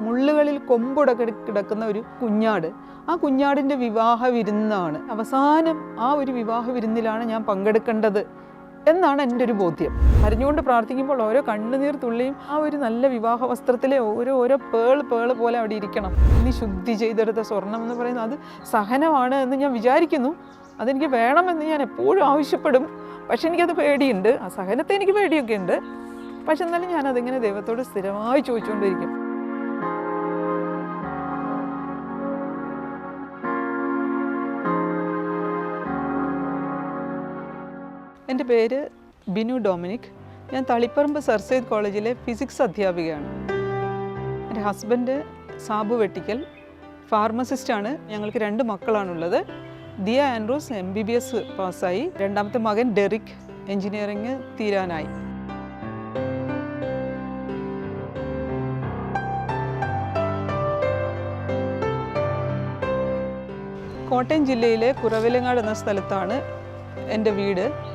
മുള്ളുകളിൽ കൊമ്പുട കിടക്കുന്ന ഒരു കുഞ്ഞാട്. ആ കുഞ്ഞാടിന്റെ വിവാഹ വിരുന്നാണ് അവസാനം ആ ഒരു വിവാഹ വിരുന്നിലാണ് ഞാൻ പങ്കെടുക്കേണ്ടത് എന്നാണ് എന്റെ ഒരു ബോധ്യം. അറിഞ്ഞുകൊണ്ട് പ്രാർത്ഥിക്കുമ്പോൾ ഓരോ കണ്ണുനീർ തുള്ളിയും ആ ഒരു നല്ല വിവാഹ വസ്ത്രത്തിലെ ഓരോ ഓരോ പേൾ പേൾ പോലെ അവിടെ ഇരിക്കണം. ഇനി ശുദ്ധി ചെയ്തെടുത്ത സ്വർണം എന്ന് പറയുന്നത് അത് സഹനമാണ് എന്ന് ഞാൻ വിചാരിക്കുന്നു. അതെനിക്ക് വേണമെന്ന് ഞാൻ എപ്പോഴും ആവശ്യപ്പെടും. പക്ഷെ എനിക്കത് പേടിയുണ്ട്. ആ സഹനത്തെ എനിക്ക് പേടിയൊക്കെ ഉണ്ട്. പക്ഷെ എന്നാലും ഞാനതിങ്ങനെ ദൈവത്തോട് സ്ഥിരമായി ചോദിച്ചുകൊണ്ടിരിക്കും. എന്റെ പേര് ബിനു ഡൊമിനിക്. ഞാൻ തളിപ്പറമ്പ് സർ സെയ്ദ് കോളേജിലെ ഫിസിക്സ് അധ്യാപികയാണ്. എന്റെ ഹസ്ബൻഡ് സാബു വെട്ടിക്കൽ ഫാർമസിസ്റ്റാണ്. ഞങ്ങൾക്ക് രണ്ട് മക്കളാണുള്ളത്. Diya Andrews M B B S പാസ്സായി. രണ്ടാമത്തെ മകൻ ഡെറിക് എഞ്ചിനീയറിംഗ് തീരാനായി. കോട്ടയം ജില്ലയിലെ കുറവിലങ്ങാട് എന്ന സ്ഥലത്താണ് എന്റെ വീട്.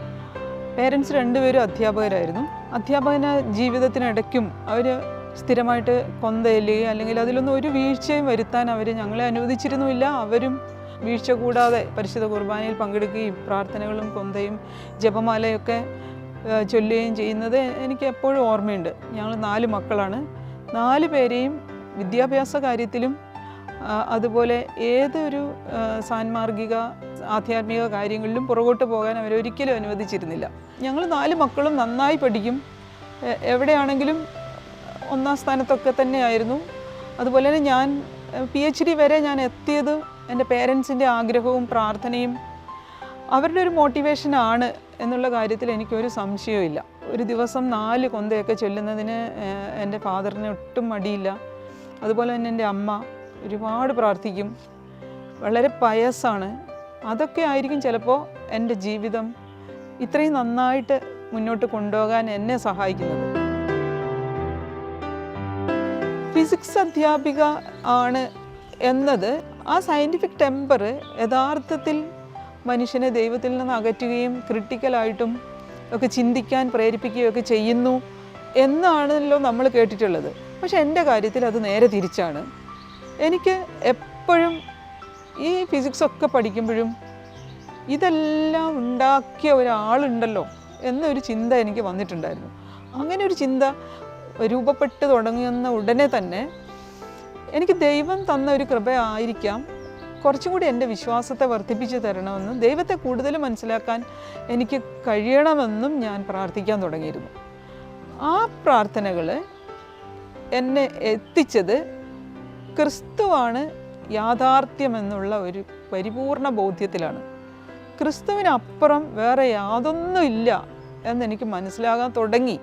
പേരൻസ് രണ്ടുപേരും അധ്യാപകരായിരുന്നു. അധ്യാപകന ജീവിതത്തിനിടയ്ക്കും അവർ സ്ഥിരമായിട്ട് കൊന്തയില്ലുകയും അല്ലെങ്കിൽ അതിലൊന്നും ഒരു വീഴ്ചയും വരുത്താൻ അവർ ഞങ്ങളെ അനുവദിച്ചിരുന്നുമില്ല. അവരും വീഴ്ച കൂടാതെ പരിശുദ്ധ കുർബാനയിൽ പങ്കെടുക്കുകയും പ്രാർത്ഥനകളും കൊന്തയും ജപമാലയൊക്കെ ചൊല്ലുകയും ചെയ്യുന്നത് എനിക്ക് എപ്പോഴും ഓർമ്മയുണ്ട്. ഞങ്ങൾ നാല് മക്കളാണ്. നാല് പേരെയും വിദ്യാഭ്യാസ കാര്യത്തിലും അതുപോലെ ഏതൊരു സാൻമാർഗിക ആധ്യാത്മിക കാര്യങ്ങളിലും പുറകോട്ട് പോകാൻ അവരൊരിക്കലും അനുവദിച്ചിരുന്നില്ല. ഞങ്ങൾ നാല് മക്കളും നന്നായി പഠിക്കും. എവിടെയാണെങ്കിലും ഒന്നാം സ്ഥാനത്തൊക്കെ തന്നെയായിരുന്നു. അതുപോലെ തന്നെ ഞാൻ പി എച്ച് ഡി വരെ ഞാൻ എത്തിയത് എന്റെ പേരൻസിന്റെ ആഗ്രഹവും പ്രാർത്ഥനയും അവരുടെ ഒരു മോട്ടിവേഷനാണ് എന്നുള്ള കാര്യത്തിൽ എനിക്കൊരു സംശയവുമില്ല. ഒരു ദിവസം നാല് കൊന്തയൊക്കെ ചൊല്ലുന്നതിന് എന്റെ ഫാദറിന് ഒട്ടും മടിയില്ല. അതുപോലെ തന്നെ എന്റെ അമ്മ ഒരുപാട് പ്രാർത്ഥിക്കും. വളരെ പയസ്സാണ്. അതൊക്കെ ആയിരിക്കും ചിലപ്പോൾ എന്റെ ജീവിതം ഇത്രയും നന്നായിട്ട് മുന്നോട്ട് കൊണ്ടുപോകാൻ എന്നെ സഹായിക്കുന്നത്. ഫിസിക്സ് അധ്യാപിക ആണ് എന്നത് ആ സയന്റിഫിക് ടെമ്പർ യഥാർത്ഥത്തിൽ മനുഷ്യനെ ദൈവത്തിൽ നിന്ന് അകറ്റുകയും ക്രിട്ടിക്കലായിട്ടും ഒക്കെ ചിന്തിക്കാൻ പ്രേരിപ്പിക്കുകയും ഒക്കെ ചെയ്യുന്നു എന്നാണല്ലോ നമ്മൾ കേട്ടിട്ടുള്ളത്. പക്ഷെ എന്റെ കാര്യത്തിൽ അത് നേരെ തിരിച്ചാണ്. എനിക്ക് എപ്പോഴും ഈ ഫിസിക്സ് ഒക്കെ പഠിക്കുമ്പോഴും ഇതെല്ലാം ഉണ്ടാക്കിയ ഒരാളുണ്ടല്ലോ എന്നൊരു ചിന്ത എനിക്ക് വന്നിട്ടുണ്ടായിരുന്നു. അങ്ങനെ ഒരു ചിന്ത രൂപപ്പെട്ട് തുടങ്ങുന്ന ഉടനെ തന്നെ എനിക്ക് ദൈവം തന്ന ഒരു കൃപ ആയിരിക്കാം. കുറച്ചും കൂടി എന്റെ വിശ്വാസത്തെ വർദ്ധിപ്പിച്ച് തരണമെന്നും ദൈവത്തെ കൂടുതൽ മനസ്സിലാക്കാൻ എനിക്ക് കഴിയണമെന്നും ഞാൻ പ്രാർത്ഥിക്കാൻ തുടങ്ങിയിരുന്നു. ആ പ്രാർത്ഥനകൾ എന്നെ എത്തിച്ചത് ക്രിസ്തുവാണ് യാഥാർത്ഥ്യമെന്നുള്ള ഒരു പരിപൂർണ ബോധ്യത്തിലാണ്. ക്രിസ്തുവിനപ്പുറം വേറെ യാതൊന്നുമില്ല എന്നെനിക്ക് മനസ്സിലാകാൻ തുടങ്ങി.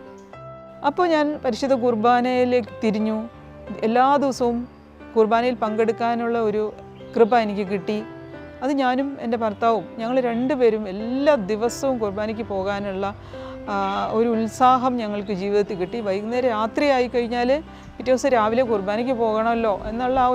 അപ്പോൾ ഞാൻ പരിശുദ്ധ കുർബാനയിലേക്ക് തിരിഞ്ഞു. എല്ലാ ദിവസവും കുർബാനയിൽ പങ്കെടുക്കാനുള്ള ഒരു കൃപ എനിക്ക് കിട്ടി. അത് ഞാനും എന്റെ ഭർത്താവും ഞങ്ങൾ രണ്ടുപേരും എല്ലാ ദിവസവും കുർബാനയ്ക്ക് പോകാനുള്ള ഒരു ഉത്സാഹം ഞങ്ങൾക്ക് ജീവിതത്തിൽ കിട്ടി. വൈകുന്നേരം രാത്രി ആയി കഴിഞ്ഞാൽ പിറ്റേ ദിവസം രാവിലെ കുർബാനയ്ക്ക് പോകണമല്ലോ എന്നുള്ള ആ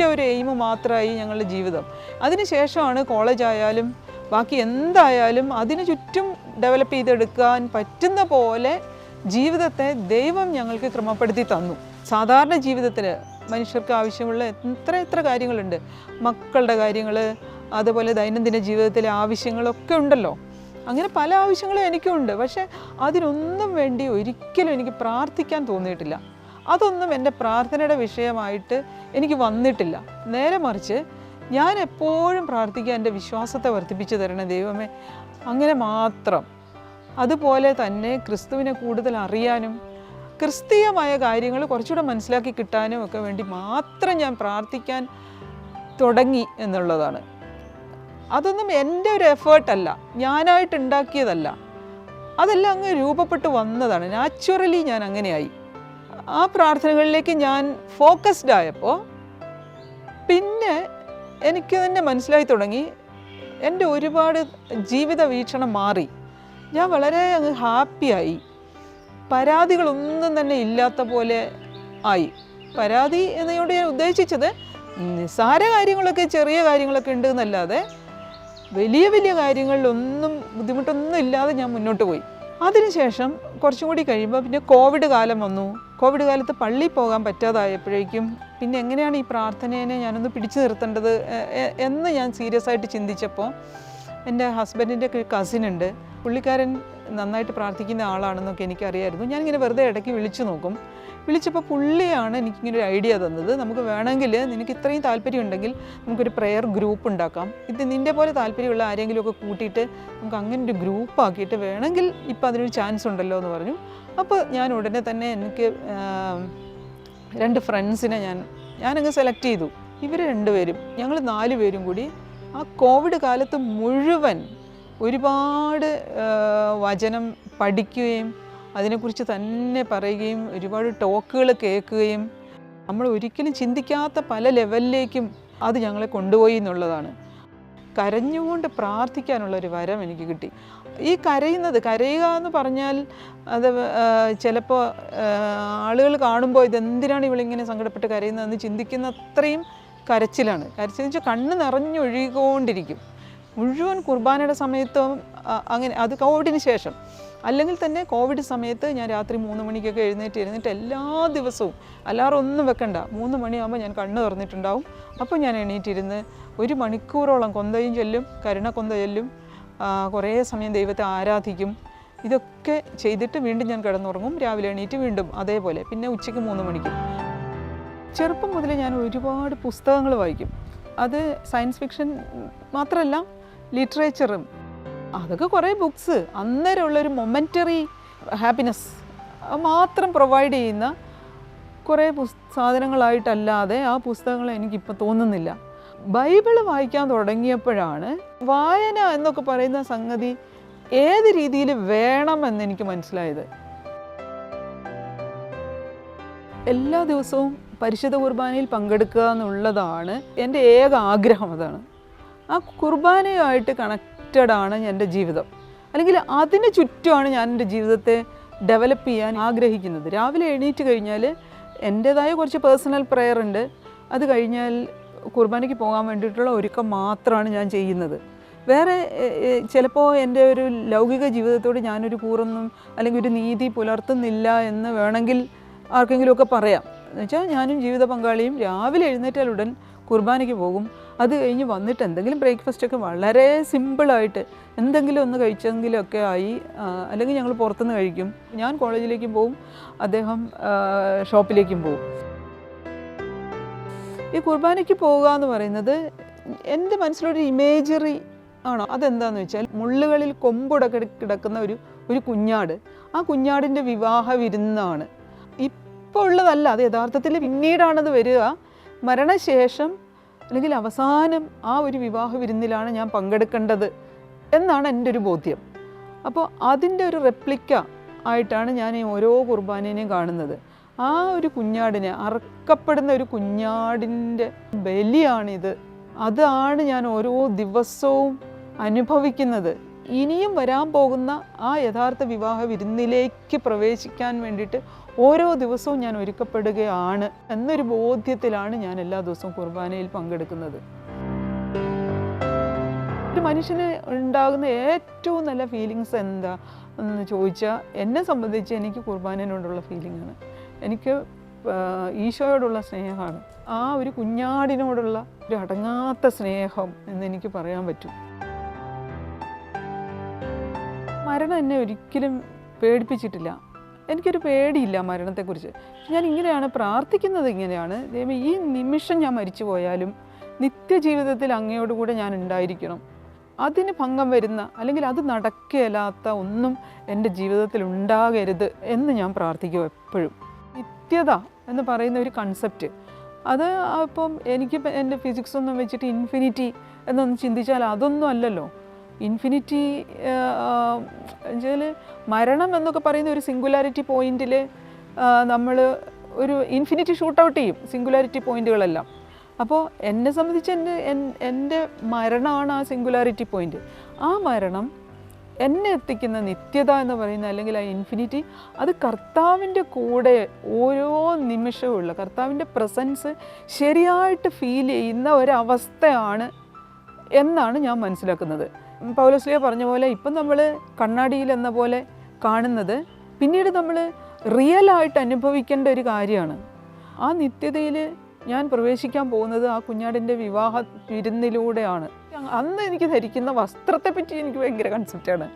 ഒറ്റ ഒരു എയിം മാത്രമായി ഞങ്ങളുടെ ജീവിതം. അതിനുശേഷമാണ് കോളേജ് ആയാലും ബാക്കി എന്തായാലും അതിനു ചുറ്റും ഡെവലപ്പ് ചെയ്തെടുക്കാൻ പറ്റുന്ന പോലെ ജീവിതത്തെ ദൈവം ഞങ്ങൾക്ക് ക്രമപ്പെടുത്തി തന്നു. സാധാരണ ജീവിതത്തിൽ മനുഷ്യർക്ക് ആവശ്യമുള്ള എത്ര എത്ര കാര്യങ്ങളുണ്ട്. മക്കളുടെ കാര്യങ്ങൾ അതുപോലെ ദൈനംദിന ജീവിതത്തിലെ ആവശ്യങ്ങളൊക്കെ ഉണ്ടല്ലോ. അങ്ങനെ പല ആവശ്യങ്ങളും എനിക്കുണ്ട്. പക്ഷേ അതിനൊന്നും വേണ്ടി ഒരിക്കലും എനിക്ക് പ്രാർത്ഥിക്കാൻ തോന്നിയിട്ടില്ല. അതൊന്നും എന്റെ പ്രാർത്ഥനയുടെ വിഷയമായിട്ട് എനിക്ക് വന്നിട്ടില്ല. നേരെ മറിച്ച് ഞാൻ എപ്പോഴും പ്രാർത്ഥിക്കുക എന്റെ വിശ്വാസത്തെ വർദ്ധിപ്പിച്ചു തരണം ദൈവമേ. അങ്ങനെ മാത്രം. അതുപോലെ തന്നെ ക്രിസ്തുവിനെ കൂടുതൽ അറിയാനും ക്രിസ്തീയമായ കാര്യങ്ങൾ കുറച്ചുകൂടെ മനസ്സിലാക്കി കിട്ടാനും ഒക്കെ വേണ്ടി മാത്രം ഞാൻ പ്രാർത്ഥിക്കാൻ തുടങ്ങി എന്നുള്ളതാണ്. അതൊന്നും എന്റെ ഒരു എഫേർട്ടല്ല ഞാനായിട്ട് ഉണ്ടാക്കിയതല്ല. അതെല്ലാം അങ്ങ് രൂപപ്പെട്ട് വന്നതാണ്. നാച്ചുറലി ഞാൻ അങ്ങനെയായി. ആ പ്രാർത്ഥനകളിലേക്ക് ഞാൻ ഫോക്കസ്ഡ് ആയപ്പോൾ പിന്നെ എനിക്ക് തന്നെ മനസ്സിലായി തുടങ്ങി. എന്റെ ഒരുപാട് ജീവിത വീക്ഷണം മാറി. ഞാൻ വളരെ അങ്ങ് ഹാപ്പിയായി പരാതികളൊന്നും തന്നെ ഇല്ലാത്ത പോലെ ആയി. പരാതി എന്നോട് ഞാൻ ഉദ്ദേശിച്ചത് നിസ്സാര കാര്യങ്ങളൊക്കെ ചെറിയ കാര്യങ്ങളൊക്കെ ഉണ്ട് എന്നല്ലാതെ വലിയ വലിയ കാര്യങ്ങളിലൊന്നും ബുദ്ധിമുട്ടൊന്നും ഇല്ലാതെ ഞാൻ മുന്നോട്ട് പോയി. അതിനുശേഷം കുറച്ചും കൂടി കഴിയുമ്പോൾ പിന്നെ കോവിഡ് കാലം വന്നു. കോവിഡ് കാലത്ത് പള്ളിയിൽ പോകാൻ പറ്റാതായപ്പോഴേക്കും പിന്നെ എങ്ങനെയാണ് ഈ പ്രാർത്ഥനേനെ ഞാനൊന്ന് പിടിച്ചു നിർത്തേണ്ടത് എന്ന് ഞാൻ സീരിയസ് ആയിട്ട് ചിന്തിച്ചപ്പോൾ എന്റെ ഹസ്ബൻഡിന്റെ കസിൻ ഉണ്ട്. പുള്ളിക്കാരൻ നന്നായിട്ട് പ്രാർത്ഥിക്കുന്ന ആളാണെന്നൊക്കെ എനിക്കറിയായിരുന്നു. ഞാനിങ്ങനെ വെറുതെ ഇടയ്ക്ക് വിളിച്ചു നോക്കും. വിളിച്ചപ്പോൾ പുള്ളിയാണ് എനിക്കിങ്ങനെ ഒരു ഐഡിയ തന്നത്. നമുക്ക് വേണമെങ്കിൽ നിനക്ക് ഇത്രയും താല്പര്യം ഉണ്ടെങ്കിൽ നമുക്കൊരു പ്രെയർ ഗ്രൂപ്പ് ഉണ്ടാക്കാം. ഇത് നിന്റെ പോലെ താല്പര്യമുള്ള ആരെങ്കിലുമൊക്കെ കൂട്ടിയിട്ട് നമുക്ക് അങ്ങനെ ഒരു ഗ്രൂപ്പ് ആക്കിയിട്ട് വേണമെങ്കിൽ ഇപ്പം അതിനൊരു ചാൻസ് ഉണ്ടല്ലോ എന്ന് പറഞ്ഞു. അപ്പോൾ ഞാൻ ഉടനെ തന്നെ എനിക്ക് രണ്ട് ഫ്രണ്ട്സിനെ ഞാൻ ഞാനങ്ങ് സെലക്ട് ചെയ്തു. ഇവർ രണ്ടുപേരും ഞങ്ങൾ നാല് പേരും കൂടി ആ കോവിഡ് കാലത്ത് മുഴുവൻ ഒരുപാട് വചനം പഠിക്കുകയും അതിനെക്കുറിച്ച് തന്നെ പറയുകയും ഒരുപാട് ടോക്കുകൾ കേൾക്കുകയും നമ്മൾ ഒരിക്കലും ചിന്തിക്കാത്ത പല ലെവലിലേക്കും അത് ഞങ്ങളെ കൊണ്ടുപോയി എന്നുള്ളതാണ്. കരഞ്ഞുകൊണ്ട് പ്രാർത്ഥിക്കാനുള്ള ഒരു വരം എനിക്ക് കിട്ടി. ഈ കരയുന്നത് കരയുക എന്ന് പറഞ്ഞാൽ അത് ചിലപ്പോൾ ആളുകൾ കാണുമ്പോൾ ഇതെന്തിനാണ് ഇവളിങ്ങനെ സങ്കടപ്പെട്ട് കരയുന്നതെന്ന് ചിന്തിക്കുന്ന അത്രയും കരച്ചിലാണ്. കരച്ചിൽ വെച്ചാൽ കണ്ണ് നിറഞ്ഞൊഴുകിക്കൊണ്ടിരിക്കും. മുഴുവൻ കുർബാനയുടെ സമയത്തും അങ്ങനെ അത് കോവിഡിന് ശേഷം. അല്ലെങ്കിൽ തന്നെ കോവിഡ് സമയത്ത് ഞാൻ രാത്രി മൂന്ന് മണിക്കൊക്കെ എഴുന്നേറ്റ് ഇരുന്നിട്ട് എല്ലാ ദിവസവും അല്ലാറൊന്നും വെക്കണ്ട. മൂന്ന് മണിയാകുമ്പോൾ ഞാൻ കണ്ണ് തുറന്നിട്ടുണ്ടാവും. അപ്പോൾ ഞാൻ എണീറ്റിരുന്ന് ഒരു മണിക്കൂറോളം കൊന്തയും ചൊല്ലും കരുണ ചൊല്ലും കുറേ സമയം ദൈവത്തെ ആരാധിക്കും. ഇതൊക്കെ ചെയ്തിട്ട് വീണ്ടും ഞാൻ കിടന്നുറങ്ങും. രാവിലെ എണീറ്റ് വീണ്ടും അതേപോലെ. പിന്നെ ഉച്ചയ്ക്ക് മൂന്ന് മണിക്ക്. ചെറുപ്പം മുതൽ ഞാൻ ഒരുപാട് പുസ്തകങ്ങൾ വായിക്കും. അത് സയൻസ് ഫിക്ഷൻ മാത്രമല്ല ലിറ്ററേച്ചറും. അതൊക്കെ കുറേ ബുക്സ്. അന്നേരമുള്ളൊരു മൊമെന്ററി ഹാപ്പിനെസ് മാത്രം പ്രൊവൈഡ് ചെയ്യുന്ന കുറേ സാധനങ്ങളായിട്ടല്ലാതെ ആ പുസ്തകങ്ങൾ എനിക്കിപ്പോൾ തോന്നുന്നില്ല. ബൈബിൾ വായിക്കാൻ തുടങ്ങിയപ്പോഴാണ് വായന എന്നൊക്കെ പറയുന്ന സംഗതി ഏത് രീതിയിൽ വേണമെന്ന് എനിക്ക് മനസ്സിലായത്. എല്ലാ ദിവസവും പരിശുദ്ധ കുർബാനയിൽ പങ്കെടുക്കുക എന്നുള്ളതാണ് എന്റെ ഏക ആഗ്രഹം അതാണ്. ആ കുർബാനയുമായിട്ട് കണക്റ്റഡ് ആണ് എന്റെ ജീവിതം. അല്ലെങ്കിൽ അതിന് ചുറ്റുമാണ് ഞാൻ എന്റെ ജീവിതത്തെ ഡെവലപ്പ് ചെയ്യാൻ ആഗ്രഹിക്കുന്നത്. രാവിലെ എണീറ്റ് കഴിഞ്ഞാൽ എന്റേതായ കുറച്ച് പേഴ്സണൽ പ്രെയർ ഉണ്ട്. അത് കഴിഞ്ഞാൽ കുർബാനയ്ക്ക് പോകാൻ വേണ്ടിയിട്ടുള്ള ഒരുക്കം മാത്രമാണ് ഞാൻ ചെയ്യുന്നത്. വേറെ ചിലപ്പോൾ എന്റെ ഒരു ലൗകിക ജീവിതത്തോട് ഞാനൊരു കൂറൊന്നും അല്ലെങ്കിൽ ഒരു നീതി പുലർത്തുന്നില്ല എന്ന് വേണമെങ്കിൽ ആർക്കെങ്കിലുമൊക്കെ പറയാം. എന്നുവെച്ചാൽ ഞാനും ജീവിത പങ്കാളിയും രാവിലെ എഴുന്നേറ്റാൽ ഉടൻ കുർബാനയ്ക്ക് പോകും. അത് കഴിഞ്ഞ് വന്നിട്ട് എന്തെങ്കിലും ബ്രേക്ക്ഫാസ്റ്റൊക്കെ വളരെ സിമ്പിളായിട്ട് എന്തെങ്കിലും ഒന്ന് കഴിച്ചെങ്കിലുമൊക്കെ ആയി അല്ലെങ്കിൽ ഞങ്ങൾ പുറത്തുനിന്ന് കഴിക്കും. ഞാൻ കോളേജിലേക്കും പോവും അദ്ദേഹം ഷോപ്പിലേക്കും പോവും. ഈ കുർബാനയ്ക്ക് പോവുക എന്ന് പറയുന്നത് എന്റെ മനസ്സിലൊരു ഇമേജറി ആണോ? അതെന്താന്ന് വെച്ചാൽ മുള്ളുകളിൽ കൊമ്പുടക്കി കിടക്കുന്ന ഒരു ഒരു കുഞ്ഞാട്. ആ കുഞ്ഞാടിന്റെ വിവാഹ വിരുന്നാണ്. ഇപ്പോൾ ഉള്ളതല്ല അത് യഥാർത്ഥത്തിൽ പിന്നീടാണത് വരിക. മരണശേഷം അല്ലെങ്കിൽ അവസാനം ആ ഒരു വിവാഹ വിരുന്നിലാണ് ഞാൻ പങ്കെടുക്കേണ്ടത് എന്നാണ് എന്റെ ഒരു ബോധ്യം. അപ്പോൾ അതിന്റെ ഒരു റെപ്ലിക്ക ആയിട്ടാണ് ഞാൻ ഈ ഓരോ കുർബാനേനെയും കാണുന്നത്. ആ ഒരു കുഞ്ഞാടിനെ അറക്കപ്പെടുന്ന ഒരു കുഞ്ഞാടിന്റെ ബലിയാണിത്. അതാണ് ഞാൻ ഓരോ ദിവസവും അനുഭവിക്കുന്നത്. ഇനിയും വരാൻ പോകുന്ന ആ യഥാർത്ഥ വിവാഹ വിരുന്നിലേക്ക് പ്രവേശിക്കാൻ വേണ്ടിയിട്ട് ഓരോ ദിവസവും ഞാൻ ഒരുക്കപ്പെടുകയാണ് എന്നൊരു ബോധ്യത്തിലാണ് ഞാൻ എല്ലാ ദിവസവും കുർബാനയിൽ പങ്കെടുക്കുന്നത്. ഒരു മനുഷ്യന് ഉണ്ടാകുന്ന ഏറ്റവും നല്ല ഫീലിങ്സ് എന്താ എന്ന് ചോദിച്ചാൽ എന്നെ സംബന്ധിച്ച് എനിക്ക് കുർബാനയോടുള്ള ഫീലിംഗാണ് എനിക്ക് ഈശോയോടുള്ള സ്നേഹമാണ്. ആ ഒരു കുഞ്ഞാടിനോടുള്ള ഒരു അടങ്ങാത്ത സ്നേഹം എന്ന് എനിക്ക് പറയാൻ പറ്റും. മരണം എന്നെ ഒരിക്കലും പേടിപ്പിച്ചിട്ടില്ല. എനിക്കൊരു പേടിയില്ല മരണത്തെക്കുറിച്ച്. ഞാൻ ഇങ്ങനെയാണ് പ്രാർത്ഥിക്കുന്നത് ഇങ്ങനെയാണ്. ദൈവം ഈ നിമിഷം ഞാൻ മരിച്ചു പോയാലും നിത്യജീവിതത്തിൽ അങ്ങയോടുകൂടെ ഞാൻ ഉണ്ടായിരിക്കണം. അതിന് ഭംഗം വരുന്ന അല്ലെങ്കിൽ അത് നടക്കുകയില്ലാത്ത ഒന്നും എന്റെ ജീവിതത്തിൽ ഉണ്ടാകരുത് എന്ന് ഞാൻ പ്രാർത്ഥിക്കും എപ്പോഴും. നിത്യത എന്ന് പറയുന്ന ഒരു കൺസെപ്റ്റ് അത് ഇപ്പം എനിക്ക് എന്റെ ഫിസിക്സ് ഒന്നും വെച്ചിട്ട് ഇൻഫിനിറ്റി എന്നൊന്ന് ചിന്തിച്ചാൽ അതൊന്നും അല്ലല്ലോ. ഇൻഫിനിറ്റി എന്നുവെച്ചാൽ മരണം എന്നൊക്കെ പറയുന്ന ഒരു സിംഗുലാരിറ്റി പോയിന്റിൽ നമ്മൾ ഒരു ഇൻഫിനിറ്റി ഷൂട്ട് ഔട്ട് ചെയ്യും സിംഗുലാരിറ്റി പോയിന്റുകളെല്ലാം അപ്പോൾ എന്നെ സംബന്ധിച്ച് എന്റെ എൻ- എന്റെ മരണമാണ് ആ സിംഗുലാരിറ്റി പോയിന്റ് ആ മരണം എന്നെ എത്തിക്കുന്ന നിത്യത എന്ന് പറയുന്ന അല്ലെങ്കിൽ ആ ഇൻഫിനിറ്റി അത് കർത്താവിന്റെ കൂടെ ഓരോ നിമിഷവുമുള്ള കർത്താവിന്റെ പ്രസൻസ് ശരിയായിട്ട് ഫീൽ ചെയ്യുന്ന ഒരവസ്ഥയാണ് എന്നാണ് ഞാൻ മനസ്സിലാക്കുന്നത്. പൗലോസ്ലിയ പറഞ്ഞ പോലെ ഇപ്പം നമ്മൾ കണ്ണാടിയിൽ എന്ന പോലെ കാണുന്നത് പിന്നീട് നമ്മൾ റിയലായിട്ട് അനുഭവിക്കേണ്ട ഒരു കാര്യമാണ്. ആ നിത്യതയിൽ ഞാൻ പ്രവേശിക്കാൻ പോകുന്നത് ആ കുഞ്ഞാടിന്റെ വിവാഹ വിരുന്നിലൂടെയാണ്. അന്ന് എനിക്ക് ധരിക്കുന്ന വസ്ത്രത്തെ പറ്റി എനിക്ക് ഭയങ്കര കൺസെപ്റ്റാണ്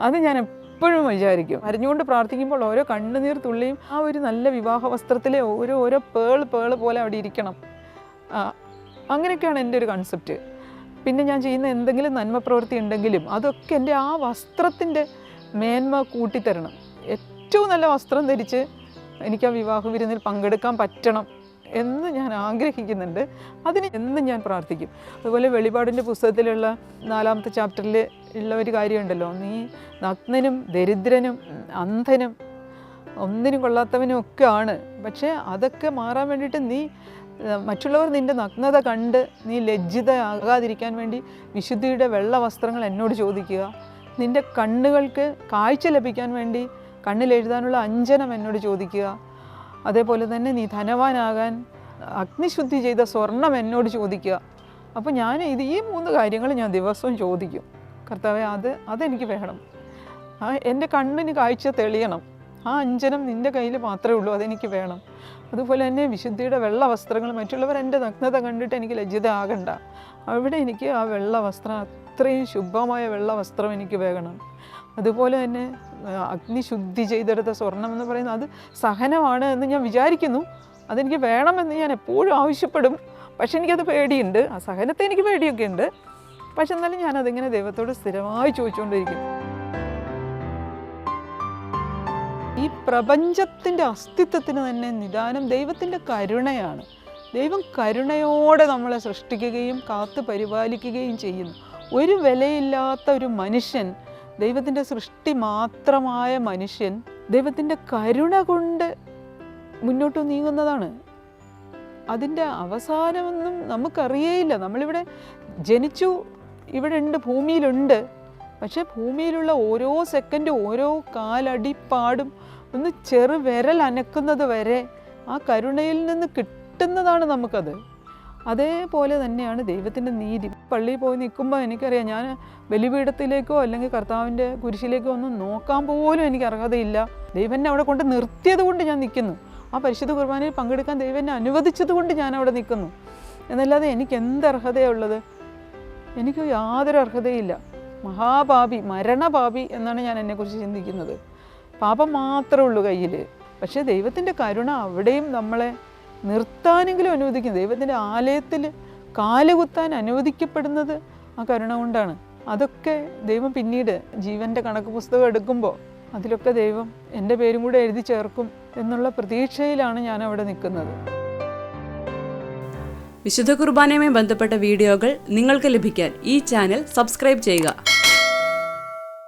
അത് ഞാൻ എപ്പോഴും വിചാരിക്കും. അരിഞ്ഞുകൊണ്ട് പ്രാർത്ഥിക്കുമ്പോൾ ഓരോ കണ്ണുനീർ തുള്ളിയും ആ ഒരു നല്ല വിവാഹ വസ്ത്രത്തിലെ ഓരോ ഓരോ പേൾ പേൾ പോലെ അവിടെ ഇരിക്കണം. അങ്ങനെയൊക്കെയാണ് എന്റെ ഒരു കൺസെപ്റ്റ് പിന്നെ ഞാൻ ചെയ്യുന്ന എന്തെങ്കിലും നന്മ പ്രവൃത്തി ഉണ്ടെങ്കിലും അതൊക്കെ എന്റെ ആ വസ്ത്രത്തിന്റെ മേന്മ കൂട്ടിത്തരണം. ഏറ്റവും നല്ല വസ്ത്രം ധരിച്ച് എനിക്ക് ആ വിവാഹ വിരുന്നിൽ പങ്കെടുക്കാൻ പറ്റണം എന്ന് ഞാൻ ആഗ്രഹിക്കുന്നുണ്ട്. അതിന് എന്നും ഞാൻ പ്രാർത്ഥിക്കും. അതുപോലെ വെളിപാടിന്റെ പുസ്തകത്തിലുള്ള നാലാമത്തെ ചാപ്റ്ററിൽ ഉള്ള ഒരു കാര്യമുണ്ടല്ലോ. നീ നഗ്നനും ദരിദ്രനും അന്ധനും ഒന്നിനും കൊള്ളാത്തവനും ഒക്കെ ആണ് പക്ഷേ അതൊക്കെ മാറാൻ വേണ്ടിയിട്ട് നീ മറ്റുള്ളവർ നിന്റെ നഗ്നത കണ്ട് നീ ലജ്ജിതയാകാതിരിക്കാൻ വേണ്ടി വിശുദ്ധിയുടെ വെള്ള വസ്ത്രങ്ങൾ എന്നോട് ചോദിക്കുക. നിന്റെ കണ്ണുകൾക്ക് കാഴ്ച ലഭിക്കാൻ വേണ്ടി കണ്ണിലെഴുതാനുള്ള അഞ്ജനം എന്നോട് ചോദിക്കുക. അതേപോലെ തന്നെ നീ ധനവാനാകാൻ അഗ്നിശുദ്ധി ചെയ്ത സ്വർണം എന്നോട് ചോദിക്കുക. അപ്പോൾ ഞാൻ ഇത് ഈ മൂന്ന് കാര്യങ്ങൾ ഞാൻ ദിവസവും ചോദിക്കും. കർത്താവെ അത് അതെനിക്ക് വേണം. എന്റെ കണ്ണിന് കാഴ്ച തെളിയണം. ആ അഞ്ജനം നിന്റെ കയ്യിൽ മാത്രമേ ഉള്ളൂ അതെനിക്ക് വേണം. അതുപോലെ തന്നെ വിശുദ്ധിയുടെ വെള്ള വസ്ത്രങ്ങൾ മറ്റുള്ളവർ എന്റെ നഗ്നത കണ്ടിട്ട് എനിക്ക് ലജ്ജിത ആകണ്ട അവിടെ എനിക്ക് ആ വെള്ള വസ്ത്രം അത്രയും ശുഭമായ വെള്ള വസ്ത്രം എനിക്ക് വേണം. അതുപോലെ തന്നെ അഗ്നിശുദ്ധി ചെയ്തെടുത്ത സ്വർണം എന്ന് പറയുന്നത് അത് സഹനമാണ് എന്ന് ഞാൻ വിചാരിക്കുന്നു. അതെനിക്ക് വേണമെന്ന് ഞാൻ എപ്പോഴും ആവശ്യപ്പെടും. പക്ഷെ എനിക്കത് പേടിയുണ്ട്. ആ സഹനത്തെ എനിക്ക് പേടിയൊക്കെ ഉണ്ട്. പക്ഷെ എന്നാലും ഞാനതിങ്ങനെ ദൈവത്തോട് സ്ഥിരമായി ചോദിച്ചുകൊണ്ടിരിക്കും പ്രപഞ്ചത്തിന്റെ അസ്തിത്വത്തിന് തന്നെ നിദാനം ദൈവത്തിന്റെ കരുണയാണ്. ദൈവം കരുണയോടെ നമ്മളെ സൃഷ്ടിക്കുകയും കാത്തു പരിപാലിക്കുകയും ചെയ്യുന്നു. ഒരു വിലയില്ലാത്ത ഒരു മനുഷ്യൻ ദൈവത്തിന്റെ സൃഷ്ടി മാത്രമായ മനുഷ്യൻ ദൈവത്തിന്റെ കരുണ കൊണ്ട് മുന്നോട്ട് നീങ്ങുന്നതാണ്. അതിന്റെ അവസാനമൊന്നും നമുക്കറിയേയില്ല. നമ്മളിവിടെ ജനിച്ചു ഇവിടെ ഉണ്ട് ഭൂമിയിലുണ്ട്. പക്ഷേ ഭൂമിയിലുള്ള ഓരോ സെക്കൻഡും ഓരോ കാലടിപ്പാടും ഒന്ന് ചെറു വിരൽ അനക്കുന്നത് വരെ ആ കരുണയിൽ നിന്ന് കിട്ടുന്നതാണ് നമുക്കത്. അതേപോലെ തന്നെയാണ് ദൈവത്തിന്റെ നീതി. പള്ളിയിൽ പോയി നിൽക്കുമ്പോൾ എനിക്കറിയാം ഞാൻ ബലിപീഠത്തിലേക്കോ അല്ലെങ്കിൽ കർത്താവിന്റെ കുരിശിലേക്കോ ഒന്നും നോക്കാൻ പോലും എനിക്ക് അർഹതയില്ല. ദൈവനെ അവിടെ കൊണ്ട് നിർത്തിയത് കൊണ്ട് ഞാൻ നിൽക്കുന്നു. ആ പരിശുദ്ധ കുർബാനയിൽ പങ്കെടുക്കാൻ ദൈവനെ അനുവദിച്ചത് കൊണ്ട് ഞാൻ അവിടെ നിൽക്കുന്നു. എന്നല്ലാതെ എനിക്ക് എന്ത് അർഹതയുള്ളത് എനിക്ക് യാതൊരു അർഹതയില്ല. മഹാപാപി മരണപാപി എന്നാണ് ഞാൻ എന്നെക്കുറിച്ച് ചിന്തിക്കുന്നത്. പാപം മാത്രമേ ഉള്ളൂ കയ്യിൽ. പക്ഷേ ദൈവത്തിന്റെ കരുണ അവിടെയും നമ്മളെ നിർത്താനെങ്കിലും അനുവദിക്കും. ദൈവത്തിന്റെ ആലയത്തിൽ കാലുകുത്താൻ അനുവദിക്കപ്പെടുന്നത് ആ കരുണ കൊണ്ടാണ്. അതൊക്കെ ദൈവം പിന്നീട് ജീവന്റെ കണക്ക് പുസ്തകം എടുക്കുമ്പോൾ അതിലൊക്കെ ദൈവം എന്റെ പേരും കൂടെ എഴുതി ചേർക്കും എന്നുള്ള പ്രതീക്ഷയിലാണ് ഞാൻ അവിടെ നിൽക്കുന്നത്. വിശുദ്ധ കുർബാനയുമായി ബന്ധപ്പെട്ട വീഡിയോകൾ നിങ്ങൾക്ക് ലഭിക്കാൻ ഈ ചാനൽ സബ്സ്ക്രൈബ് ചെയ്യുക.